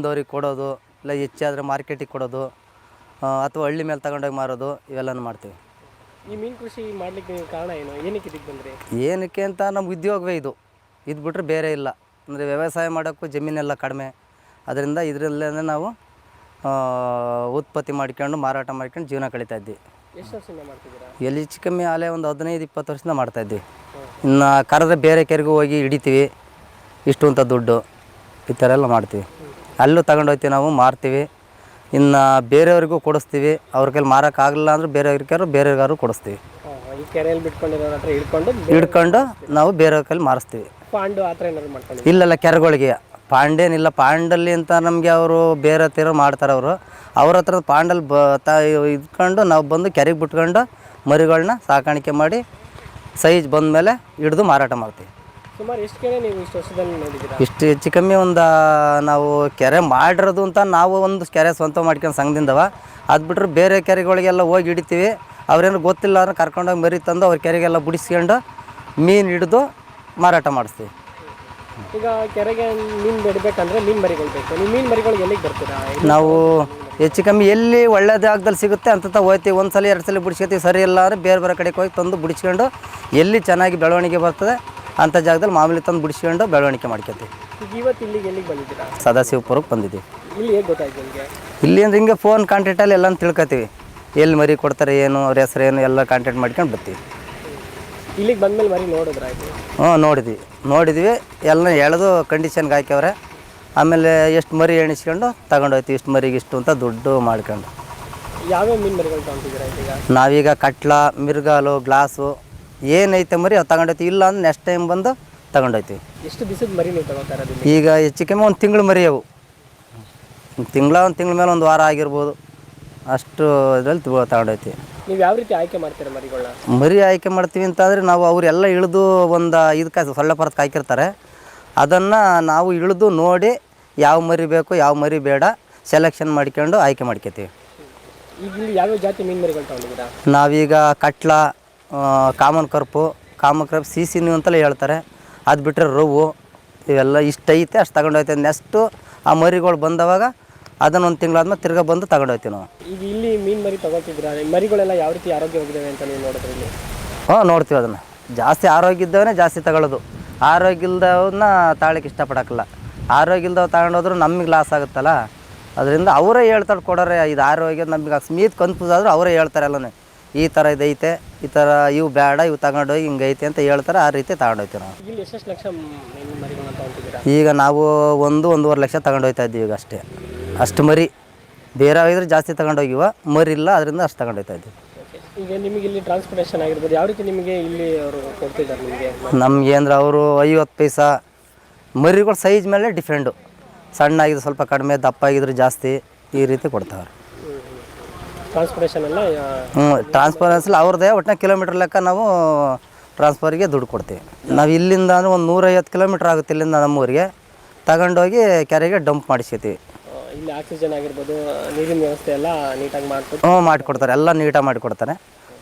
ಬಂದವ್ರಿಗೆ ಕೊಡೋದು ಇಲ್ಲ ಹೆಚ್ಚಾದರೆ ಮಾರ್ಕೆಟಿಗೆ ಕೊಡೋದು ಅಥವಾ ಹಳ್ಳಿ ಮೇಲೆ ತಗೊಂಡೋಗಿ ಮಾರೋದು ಇವೆಲ್ಲನೂ ಮಾಡ್ತೀವಿ. ಈ ಮೀನು ಕೃಷಿ ಮಾಡಲಿಕ್ಕೆ ಕಾರಣ ಏನು? ಏನಕ್ಕೆ ಇದಕ್ಕೆ ಬಂದರೆ? ಏನಕ್ಕೆ ಅಂತ ನಮ್ಮ ಉದ್ಯೋಗವೇ ಇದು. ಇದು ಬಿಟ್ಟರೆ ಬೇರೆ ಇಲ್ಲ. ಅಂದರೆ ವ್ಯವಸಾಯ ಮಾಡೋಕ್ಕೂ ಜಮೀನೆಲ್ಲ ಕಡಿಮೆ. ಅದರಿಂದ ಇದರಲ್ಲೇ ನಾವು ಉತ್ಪತ್ತಿ ಮಾಡ್ಕೊಂಡು ಮಾರಾಟ ಮಾಡ್ಕೊಂಡು ಜೀವನ ಕಳೀತಾ ಇದ್ವಿ. ಎಷ್ಟು ವರ್ಷದಿಂದ ಮಾಡ್ತಿದ್ದೀರಾ? ಎಲ್ಲಿ ಹೆಚ್ಚು ಕಮ್ಮಿ ಆಲೆ ಒಂದು ಹದಿನೈದು ಇಪ್ಪತ್ತು ವರ್ಷದಿಂದ ಮಾಡ್ತಾಯಿದ್ವಿ ಇನ್ನು ಕರೆದ್ರೆ ಬೇರೆ ಕೆರೆಗೂ ಹೋಗಿ ಹಿಡಿತೀವಿ. ಇಷ್ಟು ಅಂತ ದುಡ್ಡು ಈ ಥರ ಎಲ್ಲ ಮಾಡ್ತೀವಿ. ಅಲ್ಲೂ ತಗೊಂಡೋಗ್ತೀವಿ ನಾವು ಮಾರ್ತೀವಿ. ಇನ್ನು ಬೇರೆಯವ್ರಿಗೂ ಕೊಡಿಸ್ತೀವಿ. ಅವ್ರ ಕೈಲಿ ಮಾರೋಕ್ಕಾಗಲ್ಲ ಅಂದ್ರೆ ಬೇರೆಯವ್ರಿಗಾರು ಬೇರೆಯವ್ರಿಗಾರು ಕೊಡಿಸ್ತೀವಿ. ಈ ಕೆರೆಯಲ್ಲಿ ಬಿಟ್ಕೊಂಡಿರೋರ ಹತ್ರ ಹಿಡ್ಕೊಂಡು ಹಿಡ್ಕೊಂಡು ನಾವು ಬೇರೆಯವ್ರ ಕೈಲಿ ಮಾರಿಸ್ತೀವಿ. ಪಾಂಡು ಆ ಥರ ಏನಾದ್ರು ಮಾಡ್ಕೊಂಡಿದ್ದೀರಾ? ಇಲ್ಲೆಲ್ಲ ಕೆರೆಗಳಿಗೆ. ಪಾಂಡೇನಿಲ್ಲ ಪಾಂಡಲ್ಲಿ ಅಂತ ನಮಗೆ ಅವರು ಬೇರೆ ತೀರ ಮಾಡ್ತಾರೆ ಅವರು. ಅವ್ರ ಹತ್ರ ಪಾಂಡಲ್ಲಿ ಬ ತ ಇದ್ಕೊಂಡು ನಾವು ಬಂದು ಕೆರೆಗೆ ಬಿಟ್ಕೊಂಡು ಮರಿಗಳನ್ನ ಸಾಕಾಣಿಕೆ ಮಾಡಿ ಸೈಜ್ ಬಂದಮೇಲೆ ಹಿಡಿದು ಮಾರಾಟ ಮಾಡ್ತೀವಿ. ಸುಮಾರು ಎಷ್ಟು ಕೆರೆ ನೀವು ಇಷ್ಟು ವರ್ಷದಲ್ಲಿ ನೋಡಿದ್ದೀರಾ? ಇಷ್ಟು ಹೆಚ್ಚು ಕಮ್ಮಿ ಒಂದು ನಾವು ಕೆರೆ ಮಾಡಿರೋದು ಅಂತ ನಾವು ಒಂದು ಕೆರೆ ಸ್ವಂತ ಮಾಡ್ಕೊಂಡು ಸಂಘದಿಂದವ. ಅದು ಬಿಟ್ಟರೆ ಬೇರೆ ಕೆರೆಗಳಿಗೆಲ್ಲ ಹೋಗಿ ಹಿಡಿತೀವಿ. ಅವ್ರೇನು ಗೊತ್ತಿಲ್ಲ ಅಂದ್ರೆ ಕರ್ಕೊಂಡೋಗಿ ಮರಿ ತಂದು ಅವ್ರ ಕೆರೆಗೆಲ್ಲ ಬಿಡಿಸ್ಕೊಂಡು ಮೀನು ಹಿಡಿದು ಮಾರಾಟ ಮಾಡಿಸ್ತೀವಿ. ಈಗ ಕೆರೆಗೆ ಮೀನು ಬಿಡಬೇಕಂದ್ರೆ ಮೀನು ಮರಿಗಳು ಬೇಕು. ನೀವು ಮೀನು ಮರಿಗಳು ಎಲ್ಲಿಗೆ ಬರ್ತೀರಾ? ನಾವು ಹೆಚ್ಚು ಕಮ್ಮಿ ಎಲ್ಲಿ ಒಳ್ಳೆ ಜಾಗದಲ್ಲಿ ಸಿಗುತ್ತೆ ಅಂತ ಹೋಗ್ತೀವಿ. ಒಂದು ಸಲ ಎರಡು ಸಲ ಬಿಡಿಸ್ಕೊತೀವಿ. ಸರಿ ಇಲ್ಲ ಅಂದರೆ ಬೇರೆ ಬೇರೆ ಕಡೆಗೆ ಹೋಗಿ ತಂದು ಬಿಡಿಸ್ಕೊಂಡು ಎಲ್ಲಿ ಚೆನ್ನಾಗಿ ಬೆಳವಣಿಗೆ ಬರ್ತದೆ ಅಂಥ ಜಾಗದಲ್ಲಿ ಮಾಮೂಲಿ ತಂದು ಬಿಡಿಸ್ಕೊಂಡು ಬೆಳವಣಿಗೆ ಮಾಡ್ಕೊತೀವಿ. ಈಗ ಇವತ್ತು ಇಲ್ಲಿಗೆ ಎಲ್ಲಿಗೆ ಬಂದಿದ್ದೀರಾ? ಸದಾಶಿವಪುರಕ್ಕೆ ಬಂದಿದ್ದೀವಿ. ಇಲ್ಲಿ ಹೇಗೆ ಗೊತ್ತಾಯ್ತು ನಿಮಗೆ? ಇಲ್ಲಿ ಅಂದ್ರೆ ಹಿಂಗೆ ಫೋನ್ ಕಾಂಟ್ಯಾಕ್ಟಲ್ಲಿ ಎಲ್ಲ ತಿಳ್ಕೊತೀವಿ. ಎಲ್ಲಿ ಮರಿ ಕೊಡ್ತಾರೆ ಏನು ಅವ್ರ ಹೆಸರು ಏನು ಎಲ್ಲ ಕಾಂಟ್ಯಾಕ್ಟ್ ಮಾಡ್ಕೊಂಡು ಬರ್ತೀವಿ. ಇಲ್ಲಿಗೆ ಬಂದಮೇಲೆ ಮರಿ ನೋಡಿದ್ರ ಆಯ್ತು ಹ್ಞೂ ನೋಡಿದ್ವಿ. ನೋಡಿದ್ವಿ ಎಲ್ಲ ಎಳೆದು ಕಂಡೀಷನ್ಗೆ ಹಾಕ್ಯವ್ರೆ. ಆಮೇಲೆ ಎಷ್ಟು ಮರಿ ಎಣಿಸ್ಕೊಂಡು ತಗೊಂಡೋಗ್ತೀವಿ ಇಷ್ಟು ಮರಿಗೆ ಇಷ್ಟು ಅಂತ ದುಡ್ಡು ಮಾಡ್ಕೊಂಡು. ಯಾವ್ಯಾವ ಮೀನು ಮರಿಗಳು ತಗೊಂತಿದ್ದೀರಾ ಈಗ ನಾವೀಗ ಕಟ್ಲ ಮಿರ್ಗಾಲು ಗ್ಲಾಸು. ಏನೈತೆ ಮರಿ ಅದು ತಗೊಂಡೋಗ್ತೀವಿ ಇಲ್ಲ ಅಂದ್ರೆ ನೆಕ್ಸ್ಟ್ ಟೈಮ್ ಬಂದು ತಗೊಂಡೋಗ್ತೀವಿ ಎಷ್ಟು ದಿವಸದ ಮರಿ ನೀವು ತಗೋತಾ ಇರೋದು ಇಲ್ಲಿ ಈಗ ಹೆಚ್ಚು ಕಮ್ಮಿ ಒಂದು ತಿಂಗಳು ಮರಿ ಅವು. ತಿಂಗಳ ಒಂದು ತಿಂಗಳ ಮೇಲೆ ಒಂದು ವಾರ ಆಗಿರ್ಬೋದು. ಅಷ್ಟು ಇದರಲ್ಲಿ ತಗೊಂಡೈತಿ. ನೀವು ಯಾವ ರೀತಿ ಆಯ್ಕೆ ಮಾಡ್ತೀರಾ ಮರಿಗಳ ಮರಿ ಆಯ್ಕೆ ಮಾಡ್ತೀವಿ ಅಂತಂದರೆ ನಾವು ಅವರೆಲ್ಲ ಇಳಿದು ಒಂದು ಇದಕ್ಕೆ ಸೊಳ್ಳೆ ಪರತ್ ಕಾಯ್ಕಿರ್ತಾರೆ. ಅದನ್ನು ನಾವು ಇಳಿದು ನೋಡಿ ಯಾವ ಮರಿ ಬೇಕು ಯಾವ ಮರಿ ಬೇಡ ಸೆಲೆಕ್ಷನ್ ಮಾಡ್ಕೊಂಡು ಆಯ್ಕೆ ಮಾಡ್ಕೊತೀವಿ. ಈಗ ಇಲ್ಲಿ ಯಾವ್ಯಾವ ಜಾತಿ ಮೀನು ಮರಿಗಳು ತಗೊಂಡಿದ್ದೀರಾ? ನಾವೀಗ ಕಟ್ಲ common carp common carp C C ನೀವು ಅಂತಲೇ ಹೇಳ್ತಾರೆ. ಅದು ಬಿಟ್ಟರೆ ರೋವು ಇವೆಲ್ಲ ಇಷ್ಟು ಐತೆ ಅಷ್ಟು ತಗೊಂಡೋಗ್ತೀವಿ ನೆಕ್ಸ್ಟು ಆ ಮರಿಗಳು ಬಂದವಾಗ ಅದನ್ನು ಒಂದು ತಿಂಗಳಾದ್ಮೇಲೆ ತಿರ್ಗ ಬಂದು ತಗೊಂಡೋಗ್ತೀವಿ ನಾವು. ಈಗ ಇಲ್ಲಿ ಮೀನು ಮರಿ ತಗೋತಿದ್ದೀರಾ ಈ ಮರಿಗಳೆಲ್ಲ ಯಾವ ರೀತಿ ಆರೋಗ್ಯವಾಗಿದ್ದಾವೆ ಅಂತ ನೀವು ನೋಡಿದ್ರೆ ಇಲ್ಲಿ? ಹಾಂ ನೋಡ್ತೀವಿ ಅದನ್ನು. ಜಾಸ್ತಿ ಆರೋಗ್ಯ ಇದ್ದವನೇ ಜಾಸ್ತಿ ತಗೊಳ್ಳೋದು. ಆರೋಗ್ಯ ಇಲ್ದವನ್ನ ತಾಳಕ್ಕೆ ಇಷ್ಟಪಡೋಕ್ಕಲ್ಲ. ಆರೋಗ್ಯ ಇಲ್ದವ ತಗೊಂಡೋದ್ರು ನಮಗೆ ಲಾಸ್ ಆಗುತ್ತಲ್ಲ. ಅದರಿಂದ ಅವರೇ ಹೇಳ್ತಾರೆ ಕೊಡೋರೆ ಇದು ಆರೋಗ್ಯ ನಮಗೆ ಅಕಸ್ಮಾತ್ ಕನ್ಫ್ಯೂಸ್ ಆದರೂ ಅವರೇ ಹೇಳ್ತಾರೆ ಅಲ್ಲನೇ ಈ ಥರ ಇದೈತೆ. ಈ ಥರ ಇವು ಬೇಡ ಇವು ತಗೊಂಡೋಗಿ ಹಿಂಗೈತೆ ಅಂತ ಹೇಳ್ತಾರೆ ಆ ರೀತಿ ತಗೊಂಡೋಗ್ತೀವಿ ನಾವು. ಈಗ ಇಲ್ಲಿ ಎಷ್ಟೆಷ್ಟು ಲಕ್ಷ ಮೀನು ಮರಿಗಳನ್ನ ತಗೊಂತಿದ್ದೀರಾ ಈಗ ನಾವು ಒಂದು ಒಂದೂವರೆ ಲಕ್ಷ ತಗೊಂಡೋಗ್ತಾ ಇದ್ದೀವಿ ಈಗ ಅಷ್ಟೇ. ಅಷ್ಟು ಮರಿ ಬೇರೆ ಆಗಿದ್ರೆ ಜಾಸ್ತಿ ತಗೊಂಡೋಗಿವ ಮರಿ ಇಲ್ಲ ಅದರಿಂದ ಅಷ್ಟು ತಗೊಂಡೋಗ್ತಾ ಇದ್ದೀವಿ. ಈಗ ನಿಮಗೆ ಇಲ್ಲಿ ಟ್ರಾನ್ಸ್ಪೋರ್ಟೇಷನ್ ಆಗಿರ್ಬೋದು ಯಾವ ರೀತಿ ನಿಮಗೆ ಇಲ್ಲಿ ಅವರು ಕೊಡ್ತಿದ್ದಾರೆ ನಿಮಗೆ? ನಮ್ಗೆ ಅಂದ್ರೆ ಅವರು ಐವತ್ತು ಪೈಸಾ ಮರಿಗಳ ಸೈಜ್ ಮೇಲೆ ಡಿಫ್ರೆಂಡು ಸಣ್ಣ ಆಗಿದ್ರೆ ಸ್ವಲ್ಪ ಕಡಿಮೆ ದಪ್ಪ ಆಗಿದ್ರೆ ಜಾಸ್ತಿ ಈ ರೀತಿ ಕೊಡ್ತಾವ್ರೆ. ಟ್ರಾನ್ಸ್ಪೋರ್ಟೇಷನ್ ಎಲ್ಲ ಆ, ಹ್ಞೂ ಟ್ರಾನ್ಸ್ಫರೆನ್ಸಲ್ಲಿ ಅವ್ರದ್ದೇ ಒಟ್ಟಿನ ಕಿಲೋಮೀಟ್ರ್ ಲೆಕ್ಕ ನಾವು ಟ್ರಾನ್ಸ್ಫರ್ಗೆ ದುಡ್ಡು ಕೊಡ್ತೀವಿ. ನಾವು ಇಲ್ಲಿಂದ ಅಂದ್ರೆ ಒಂದು ನೂರೈವತ್ತು ಕಿಲೋಮೀಟ್ರ್ ಆಗುತ್ತೆ ಇಲ್ಲಿಂದ ನಮ್ಮೂರಿಗೆ ತಗೊಂಡೋಗಿ ಕೆರೆಗೆ ಡಂಪ್ ಮಾಡಿಸ್ಕೊತೀವಿ. ಇಲ್ಲಿ ಆಕ್ಸಿಜನ್ ಆಗಿರ್ಬೋದು ನೀರಿನ ವ್ಯವಸ್ಥೆ ಎಲ್ಲ ನೀಟಾಗಿ ಮಾಡ್ಕೊಟ್ಟು ಹ್ಞೂ ಮಾಡಿಕೊಡ್ತಾರೆ ಎಲ್ಲ ನೀಟಾಗಿ ಮಾಡಿಕೊಡ್ತಾರೆ.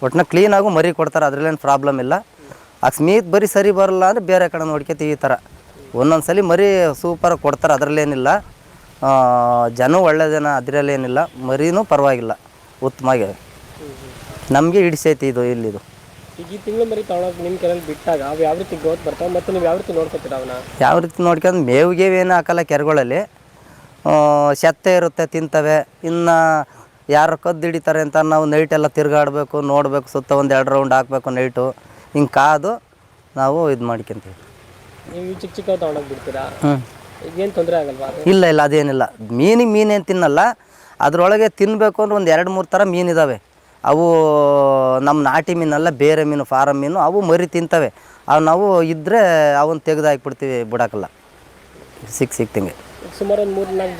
ಒಟ್ಟಿನ ಕ್ಲೀನಾಗೂ ಮರಿ ಕೊಡ್ತಾರೆ ಅದರಲ್ಲೇನು ಪ್ರಾಬ್ಲಮ್ ಇಲ್ಲ. ಅಕಸ್ಮಾತ್ ಬರೀ ಸರಿ ಬರಲ್ಲ ಅಂದರೆ ಬೇರೆ ಕಡೆ ನೋಡ್ಕೊತೀವಿ ಈ ಥರ ಒಂದೊಂದು ಸಲ ಮರಿ ಸೂಪರ್ ಕೊಡ್ತಾರೆ ಅದರಲ್ಲೇನಿಲ್ಲ. ಆ, ಜನ ಒಳ್ಳೆಯದೇನ ಅದರಲ್ಲೇನಿಲ್ಲ. ಮರಿನೂ ಪರವಾಗಿಲ್ಲ. ಉತ್ತಮವಾಗಿದೆ ನಮಗೆ ಹಿಡಿಸೈತಿ ಇದು ಇಲ್ಲಿದು. ಈಗ ಈ ತಿಂಗಳು ಮರಿ ತಗೊಳೋದು ನಿಮ್ಮ ಕೆರೆಯಲ್ಲಿ ಬಿಟ್ಟಾಗ ಅವು ಯಾವ ರೀತಿ ಗ್ರೋತ್ ಬರ್ತಾವೆ ಮತ್ತು ನೀವು ಯಾವ ರೀತಿ ನೋಡ್ಕೊತೀರ ಅವನ್ನ ಯಾವ ರೀತಿ ನೋಡ್ಕೊಂಡು ಮೇವು ಗೇವು ಏನು ಹಾಕಲ್ಲ ಕೆರೆಗಳಲ್ಲಿ ಸೆತ್ತೆ ಇರುತ್ತೆ ತಿಂತವೆ. ಇನ್ನು ಯಾರು ಕದ್ದು ಹಿಡಿತಾರೆ ಅಂತ ನಾವು ನೈಟೆಲ್ಲ ತಿರುಗಾಡಬೇಕು ನೋಡಬೇಕು ಸುತ್ತ ಒಂದು ಎರಡು ರೌಂಡ್ ಹಾಕಬೇಕು ನೈಟು ಹಿಂಗೆ ಕಾದು ನಾವು ಇದು ಮಾಡ್ಕೊಂತೀವಿ. ನೀವು ಚಿಕ್ಕ ಚಿಕ್ಕ ತಗೊಂಡೋಗಿ ಬಿಡ್ತೀರಾ? ಹ್ಞೂ ಈಗೇನು ತೊಂದರೆ ಆಗಲ್ವಾ? ಇಲ್ಲ ಇಲ್ಲ ಅದೇನಿಲ್ಲ. ಮೀನಿಗೆ ಮೀನೇನು ತಿನ್ನಲ್ಲ ಅದರೊಳಗೆ ತಿನ್ನಬೇಕು ಅಂದ್ರೆ ಒಂದು ಎರಡು, ಮೂರು ಥರ ಮೀನಿದ್ದಾವೆ ಅವು ನಮ್ಮ ನಾಟಿ ಮೀನಲ್ಲ, ಬೇರೆ ಮೀನು ಫಾರಮ್ ಮೀನು, ಅವು ಮರಿ ತಿಂತವೆ. ಅವು ನಾವು ಇದ್ದರೆ ಅವನ್ನ ತೆಗೆದು ಹಾಕ್ಬಿಡ್ತೀವಿ ಬಿಡೋಕ್ಕಲ್ಲ ಸಿಕ್ಕ ಸಿಕ್ತಿಂಗೆ. ಸುಮಾರು ಒಂದು ಮೂರು ನಾಲ್ಕು